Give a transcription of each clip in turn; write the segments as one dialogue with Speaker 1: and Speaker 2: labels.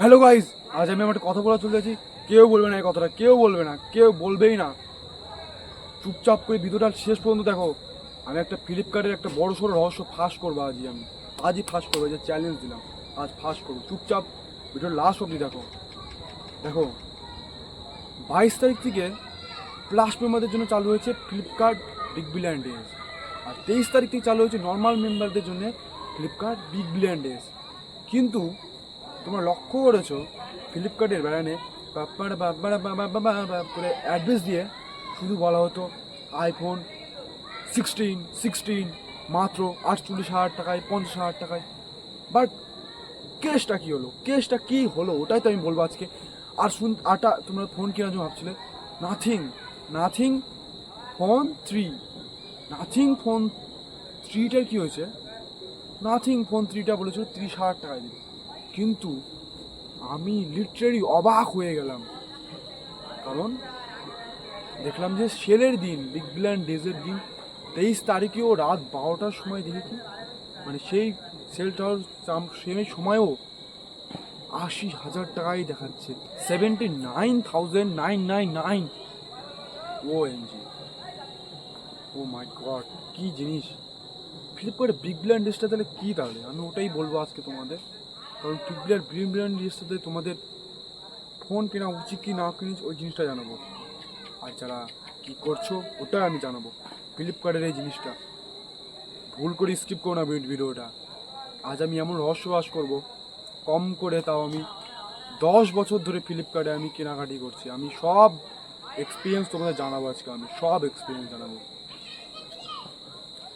Speaker 1: Hello guys আজ আমি আমার কথা বলা চলে যাচ্ছি কেউ বলবে না এই কথাটা, কেউ বলবে না, কেউ বলবেই না। চুপচাপ করে ভিডিওটা শেষ পর্যন্ত দেখো। আমি একটা ফ্লিপকার্টের একটা বড় সড়ো রহস্য ফাঁস করব আজই আমি। আজই ফাঁস করব যে চ্যালেঞ্জ দিলাম। আজ ফাঁস করব। চুপচাপ ভিডিওর লাস্ট অবধি দেখো। দেখো, বাইশ তারিখ থেকে প্লাস মেম্বারদের জন্য চালু হয়েছে ফ্লিপকার্ট বিগ বিলিয়ন ডেজ আর তেইশ তারিখ থেকে চালু হয়েছে নর্মাল মেম্বারদের জন্য ফ্লিপকার্ট বিগ বিলিয়ন ডেজ কিন্তু তোমরা লক্ষ্য করেছ ফ্লিপকার্টের ব্যারানে বাপ্পাড়া বাপ্পাড়া বা বা বা বা বা করে অ্যাড্রেস দিয়ে শুধু বলা হতো আইফোন সিক্সটিন সিক্সটিন মাত্র আটচল্লিশ হাজার টাকায়, পঞ্চাশ হাজার টাকায়। বাট কেসটা কী হলো? কেসটা কী হলো? ওটাই তো আমি বলব আজকে। আর শুন, আটা, তোমরা ফোন কেনার জন্য ভাবছিলে? Nothing nothing phone three nothing phone থ্রিটার কী হয়েছে? নাথিং ফোন থ্রিটা বলেছিল তিরিশ হাজার টাকায় দিবে। কিন্তু আমি লিটারেলি অবাক হয়ে গেলাম। কারণ দেখলাম যে সেলের দিন বিগ বিলিয়ন ডেজের দিন, তেইশ তারিখেও রাত বারোটার সময় দেখেছি। মানে সেই সেলটার সেই সময়ও আশি হাজার টাকাই দেখাচ্ছে। Seventy nine thousand nine nine nine ও এনজি ও মাই গড কী জিনিস। ফ্লিপকার্টে বিগ বিলিয়ন ডেজটা তাহলে কী তাহলে? আমি ওটাই বলব আজকে তোমাদের। কারণ ফ্লিপকার্ট বিগ বিলিয়ন ডেজটাতে তোমাদের ফোন কেনা উচিত কি না কিনিস ওই জিনিসটা জানাব। আর যারা কী করছ ওটা আমি জানাব। ফ্লিপকার্টের এই জিনিসটা। ভুল করে স্কিপ করো না ভিড- ভিডিওটা আজ আমি এমন রহস্যবাস করব, কম করে তাও আমি দশ বছর ধরে ফ্লিপকার্টে আমি কেনাকাটি করছি। আমি সব এক্সপিরিয়েন্স তোমাদের জানাব আজকে আমি, সব এক্সপিরিয়েন্স জানাব।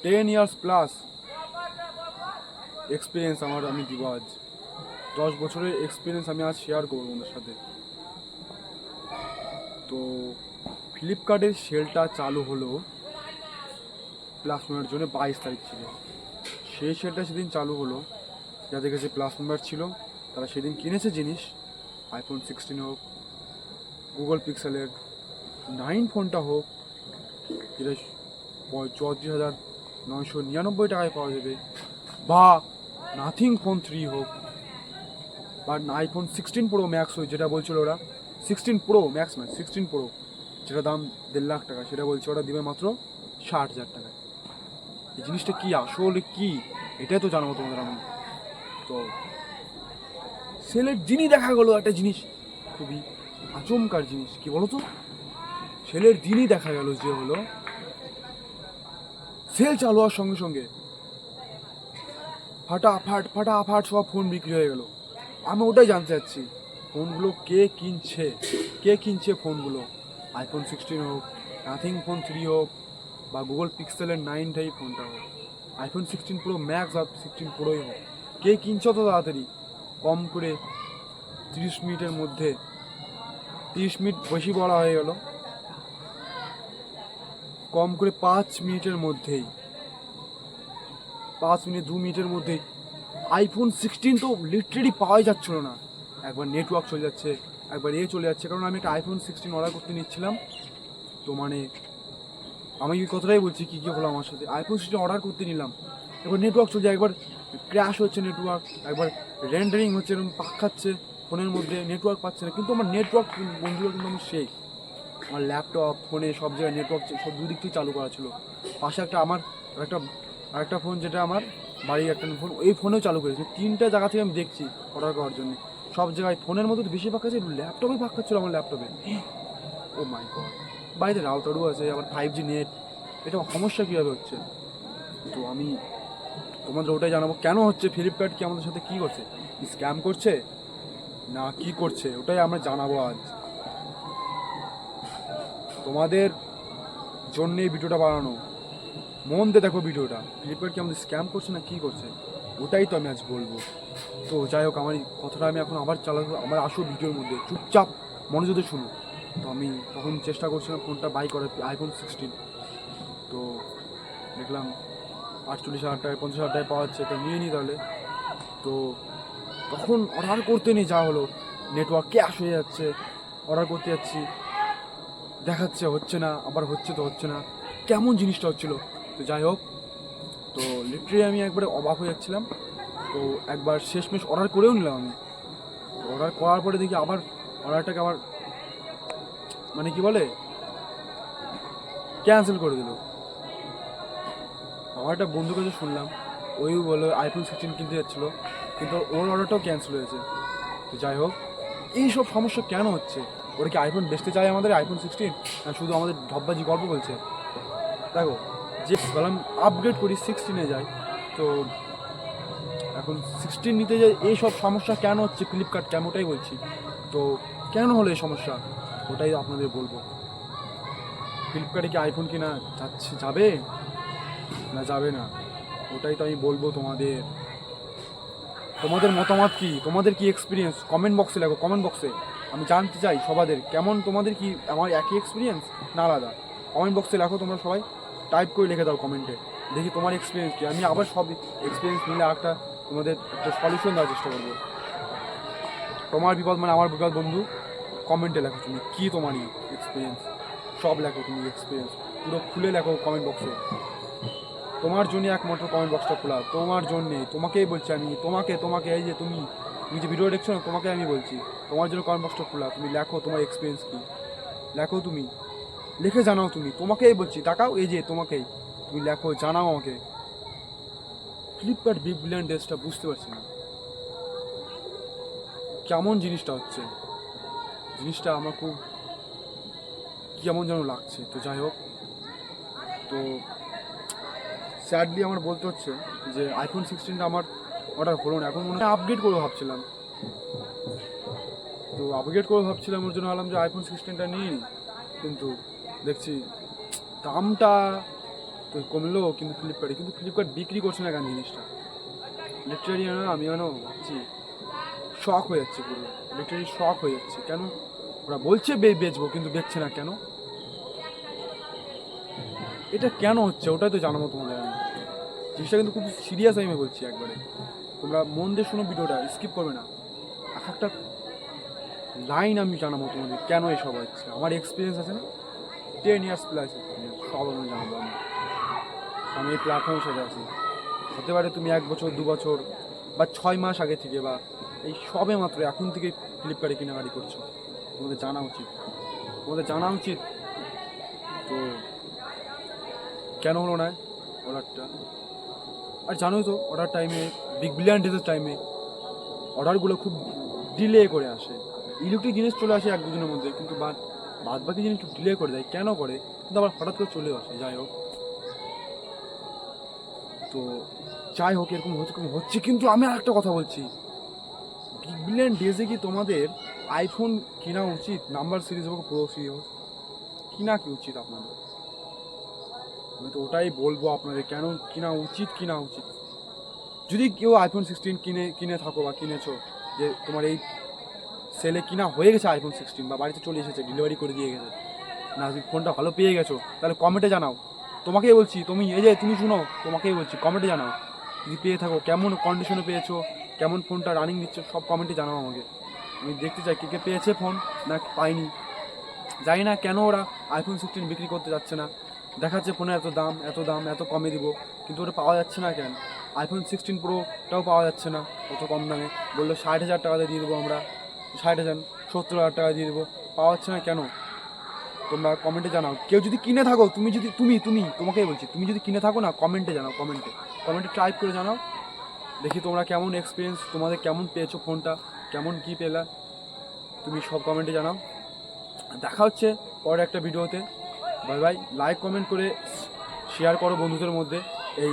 Speaker 1: টেন ইয়ার্স প্লাস এক্সপিরিয়েন্স আমার আমি দিব আজ। দশ বছরের এক্সপিরিয়েন্স আমি আজ শেয়ার করব ওদের সাথে। তো ফ্লিপকার্টের সেলটা চালু হলো প্লাস মেম্বার জন্য বাইশ তারিখ ছিল সেই সেলটা সেদিন চালু হলো। যাদের কাছে প্লাস মেম্বার ছিল, তারা সেদিন কিনেছে জিনিস আইফোন সিক্সটিন হোক গুগল পিক্সেলের নাইন ফোনটা হোক, যেটা চুয়াত্রিশ হাজার নয়শো নিরানব্বই টাকায় পাওয়া যাবে, বা নাথিং ফোন থ্রি হোক বা আইফোন সিক্সটিন প্রো ম্যাক্স হোক যেটা বলছিল ওরা sixteen pro max max sixteen pro যেটা দাম দেড় লাখ টাকা, সেটা বলছে ওরা দিবে মাত্র ষাট হাজার টাকা এই জিনিসটা কি আসলে কি? এটাই তো জানাব তোমাদের আমি তো সেলের দিনই দেখা গেলো একটা জিনিস, খুবই আচমকার জিনিস, কি বলো তো সেলের দিনই দেখা গেল যে হলো, সেল চালু হওয়ার সঙ্গে সঙ্গে ফাটাফাট ফাটাফাট সব ফোন বিক্রি হয়ে গেল। আমি ওটাই জানতে চাচ্ছি। ফোনগুলো কে কিনছে? কে কিনছে ফোনগুলো? আইফোন সিক্সটিন হোক নাথিং ফোন থ্রি হোক, বা গুগল পিক্সেলের নাইন টাইপ ফোনটা হোক আইফোন সিক্সটিন প্রো ম্যাক্স আর সিক্সটিন প্রোই হোক, কে কিনছে তো তাড়াতাড়ি? কম করে তিরিশ মিনিটের মধ্যে। তিরিশ মিনিট বেশি বলা হয়ে গেল। কম করে পাঁচ মিনিটের মধ্যেই, পাঁচ মিনিট, দু মিনিটের মধ্যেই আইফোন সিক্সটিন তো লিটারেলি পাওয়াই যাচ্ছিল না। একবার নেটওয়ার্ক চলে যাচ্ছে, একবার এ চলে যাচ্ছে। কারণ আমি একটা আইফোন সিক্সটিন অর্ডার করতে নিচ্ছিলাম। তো মানে আমি কথাটাই বলছি, কী কী হলো আমার সাথে? আইফোন সিক্সটিন অর্ডার করতে নিলাম। একবার নেটওয়ার্ক চলছে একবার ক্র্যাশ হচ্ছে নেটওয়ার্ক একবার রেন্ডারিং হচ্ছে, এরকম পাক খাচ্ছে ফোনের মধ্যে নেটওয়ার্ক পাচ্ছে না। কিন্তু আমার নেটওয়ার্ক বন্ধুগুলো কিন্তু আমি সেই। আমার ল্যাপটপ ফোনে সব জায়গায় নেটওয়ার্ক সব দুদিক থেকে চালু করা ছিল। পাশে একটা আমার একটা আরেকটা ফোন যেটা আমার বাড়ির একটা ফোন, এই ফোনেও চালু করেছে। তিনটা জায়গা থেকে আমি দেখছি অর্ডার করার জন্য। সব জায়গায় ফোনের মধ্যে তো বেশি পাক আছে ল্যাপটপে ভাগ খাচ্ছিল আমার ল্যাপটপে ও মাই বাড়িতে রাউটারও আছে, আবার ফাইভ জি নেট এটা সমস্যা কীভাবে হচ্ছে? তো আমি তোমাদের ওটাই জানাব, কেন হচ্ছে ফ্লিপকার্ট কি আমাদের সাথে কী করছে? স্ক্যাম করছে? না কি করছে? ওটাই আমরা জানাব আজ। তোমাদের জন্য এই ভিডিওটা বানানো। মন দিয়ে দেখো ভিডিওটা। ফ্লিপকার্ট কি আমাদের স্ক্যাম করছে না কি করছে? ওটাই তো আমি আজ বলব। তো যাই হোক, আমার কথাটা আমি এখন আবার চালাবো, আমার আসো ভিডিওর মধ্যে। চুপচাপ মনোযোগ শুনো। তো আমি তখন চেষ্টা করছিলাম ফোনটা বাই করার আইফোন সিক্সটিন তো দেখলাম আটচল্লিশ হাজার টাকায়, পঞ্চাশ হাজার টাকায় পাওয়া যাচ্ছে তো নিয়ে নিই তাহলে। তো তখন অর্ডার করতে নিয়ে যা হলো। নেটওয়ার্ক ক্যাশ হয়ে যাচ্ছে। অর্ডার করতে যাচ্ছি। দেখাচ্ছে হচ্ছে না, আবার হচ্ছে তো হচ্ছে না। কেমন জিনিসটা হচ্ছিল? তো যাই হোক, তো লিটারেলি আমি একবারে অবাক হয়ে যাচ্ছিলাম। তো একবার শেষমেশ অর্ডার করেও নিলাম আমি। অর্ডার করার পরে দেখি আবার অর্ডারটাকে আবার মানে কি বলে? ক্যান্সেল করে দিল। আমার একটা বন্ধুর কাছে শুনলাম ওই বলে আইফোন সিক্সটিন কিনতে যাচ্ছিল, কিন্তু ওর অর্ডারটাও ক্যান্সেল হয়েছে। তো যাই হোক এইসব সমস্যা কেন হচ্ছে? ওরা কি আইফোন বেচতে চায় আমাদের আইফোন সিক্সটিন শুধু আমাদের ধব্বাজি গল্প বলছে? দেখো যে বললাম আপগ্রেড করি সিক্সটিনে যাই। তো এখন সিক্সটিন নিতে যাই এইসব সমস্যা কেন হচ্ছে? ফ্লিপকার্ট কেন? ওটাই বলছি। তো কেন হলো এই সমস্যা? ওটাই আপনাদের বলব। ফ্লিপকার্টে কি আইফোন কিনা যাচ্ছে, যাবে? না যাবে না। ওটাই তো আমি বলব তোমাদের। তোমাদের মতামত কি? তোমাদের কি এক্সপিরিয়েন্স কমেন্ট বক্সে লেখো কমেন্ট বক্সে আমি জানতে চাই সবাদের, কেমন তোমাদের কি, আমার একই এক্সপিরিয়েন্স না আলাদা? কমেন্ট বক্সে লেখো তোমরা সবাই। টাইপ করে লিখে দাও কমেন্টে দেখি তোমার এক্সপিরিয়েন্স কি। আমি আবার সব এক্সপিরিয়েন্স মিলে একটা তোমাদের একটা সলিউশন দেওয়ার চেষ্টা করব। তোমার বিপদ মানে আমার বিপদ বন্ধু কমেন্টে লেখো তুমি, কী তোমারই এক্সপিরিয়েন্স সব লেখো তুমি এক্সপিরিয়েন্স পুরো খুলে লেখো কমেন্ট বক্সে তোমার জন্য একমাত্র কমেন্ট বক্সটা খোলা। তোমার জন্যে, তোমাকেই বলছি আমি, তোমাকে তোমাকে, এই যে তুমি তুমি যে ভিডিও দেখছ না, তোমাকে আমি বলছি। তোমার জন্য কমেন্ট বক্সটা খোলা। তুমি লেখো তোমার এক্সপিরিয়েন্স কি। লেখো তুমি। লিখে জানাও তুমি। তোমাকেই বলছি, টাকাও এই যে তোমাকেই। তুমি লেখো, জানাও আমাকে। ফ্লিপকার্ট বিগ বিলিয়ন ডেসটা বুঝতে পারছি না। কেমন জিনিসটা হচ্ছে? জিনিসটা আমার খুব কেমন যেন লাগছে। তো যাই হোক, তো স্যাডলি আমার বলতে হচ্ছে যে আইফোন সিক্সটিনটা আমার অর্ডার হলো না। এখন মনে হয় আপগ্রেড করব ভাবছিলাম। তো আপগ্রেড করব ভাবছিলাম, ওর জন্য ভাবলাম যে আইফোন সিক্সটিনটা নিই। কিন্তু দেখছি, দামটা তো কমলো, কিন্তু ফ্লিপকার্টে কিন্তু ফ্লিপকার্ট বিক্রি করছে না কেন জিনিসটা? লিটারি না আমি জানো ভাবছি শখ হয়ে যাচ্ছে পুরো। লিটারি শখ হয়ে যাচ্ছে। কেন? ওরা বলছে বে বেচবো, কিন্তু বেচছে না কেন? এটা কেন হচ্ছে? ওটাই তো জানাব তোমাদের আমি। জিনিসটা কিন্তু খুব সিরিয়াস আমি বলছি একবারে। তোমরা মন দিয়ে শোনো ভিডিওটা স্কিপ করবে না। এক একটা লাইন আমি জানাব তোমাদের, কেন এসব হচ্ছে? আমার এক্সপিরিয়েন্স আছে না? টেন ইয়ার্স প্লাস সব আমি জানাব আমি আমি এই প্ল্যাটফর্মের সাথে আছি হতে পারে তুমি এক বছর, দু বছর, বা ছয় মাস আগে থেকে, বা এই সবে মাত্র এখন থেকে ফ্লিপকার্টে কেনাকাটি করছ। তোমাদের জানা উচিত। তোমাদের জানা উচিত। তো কেন হলো না অর্ডারটা আর জানোই তো অর্ডার টাইমে বিগ বিলিয়ন ডেজের টাইমে অর্ডারগুলো খুব ডিলে করে আসে। ইলেকট্রিক জিনিস চলে আসে এক দুদিনের মধ্যে, কিন্তু বাদ বাদ বাকি জিনিস একটু ডিলে করে দেয়। কেন করে? কিন্তু আবার হঠাৎ করে চলে আসে, যাই হোক। তো যাই হোক, এরকম এরকম হচ্ছে। কিন্তু আমি আর একটা কথা বলছি। বিগ বিলিয়ন ডেজে কি তোমাদের আইফোন কেনা উচিত? নাম্বার সিরিজ হোক প্রো সিরিজ হোক, কিনা কি উচিত আপনাদের? আমি তো ওটাই বলব আপনাদের, কেন কিনা উচিত কিনা উচিত? যদি কেউ আইফোন সিক্সটিন কিনে কিনে থাকো বা কিনেছো, যে তোমার এই সেলে কিনা হয়ে গেছে আইফোন সিক্সটিন বা বাড়িতে চলে এসেছে ডেলিভারি করে দিয়ে গেছে। না, তুমি ফোনটা ভালো পেয়ে গেছো, তাহলে কমেন্টে জানাও। তোমাকেই বলছি, তুমি, এই যে তুমি শুনো, তোমাকেই বলছি কমেন্টে জানাও। যদি পেয়ে থাকো, কেমন কন্ডিশনে পেয়েছ, কেমন ফোনটা রানিং দিচ্ছে, সব কমেন্টে জানাও আমাকে। আমি দেখতে চাই, কে কে পেয়েছে ফোন না পাইনি জানি না কেন ওরা আইফোন সিক্সটিন বিক্রি করতে যাচ্ছে না। দেখাচ্ছে ফোনের এত দাম এত দাম, এত কমে দিব, কিন্তু ওটা পাওয়া যাচ্ছে না কেন? আইফোন সিক্সটিন প্রোটাও পাওয়া যাচ্ছে না, অত কম দামে। বলল ষাট হাজার টাকাতে দিয়ে দেবো আমরা। ষাট হাজার, সত্তর হাজার টাকা দিয়ে দেবো। পাওয়া যাচ্ছে না কেন? তোমরা কমেন্টে জানাও। কেউ যদি কিনে থাকো, তুমি যদি, তুমি তুমি, তোমাকেই বলছি, তুমি যদি কিনে থাকো না কমেন্টে জানাও কমেন্টে কমেন্টে টাইপ করে জানাও। দেখি তোমরা কেমন এক্সপিরিয়েন্স তোমাদের কেমন পেয়েছ ফোনটা কেমন কী পেলা। তুমি সব কমেন্টে জানাও। দেখা হচ্ছে পরে একটা ভিডিওতে বাই বাই লাইক কমেন্ট করে শেয়ার করো বন্ধুদের মধ্যে এই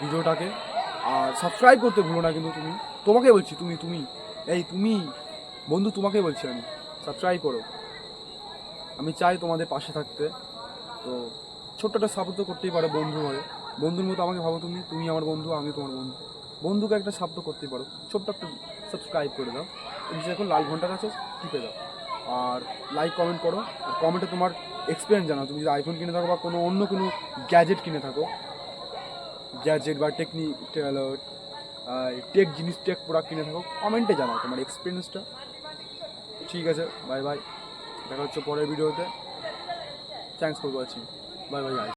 Speaker 1: ভিডিওটাকে আর সাবস্ক্রাইব করতে ভুলো না কিন্তু তুমি। তোমাকে বলছি, তুমি তুমি। এই তুমি, বন্ধু তোমাকে বলছি আমি সাবস্ক্রাইব করো। আমি চাই তোমাদের পাশে থাকতে। তো ছোট্ট একটা সাপোর্ট তো করতেই পারো বন্ধু হয়ে। বন্ধুর মতো আমাকে ভাবো তুমি তুমি আমার বন্ধু, আমি তোমার বন্ধু। বন্ধুকে একটা সাপোর্ট করতেই পারো। ছোট্ট একটা সাবস্ক্রাইব করে দাও। নিচে এখন লাল ঘণ্টার কাছে টিপে দাও। আর লাইক কমেন্ট করো। আর কমেন্টে তোমার এক্সপিরিয়েন্স জানাও। তুমি যদি আইফোন কিনে থাকো বা কোনো অন্য কোনো গ্যাজেট কিনে থাকো গ্যাজেট বা টেকনিক টেক জিনিস টেক প্রোডাক্ট কিনে থাকো। কমেন্টে জানাও তোমার এক্সপিরিয়েন্সটা ঠিক আছে বাই বাই দেখা হচ্ছে পরের ভিডিওতে thanks for watching bye bye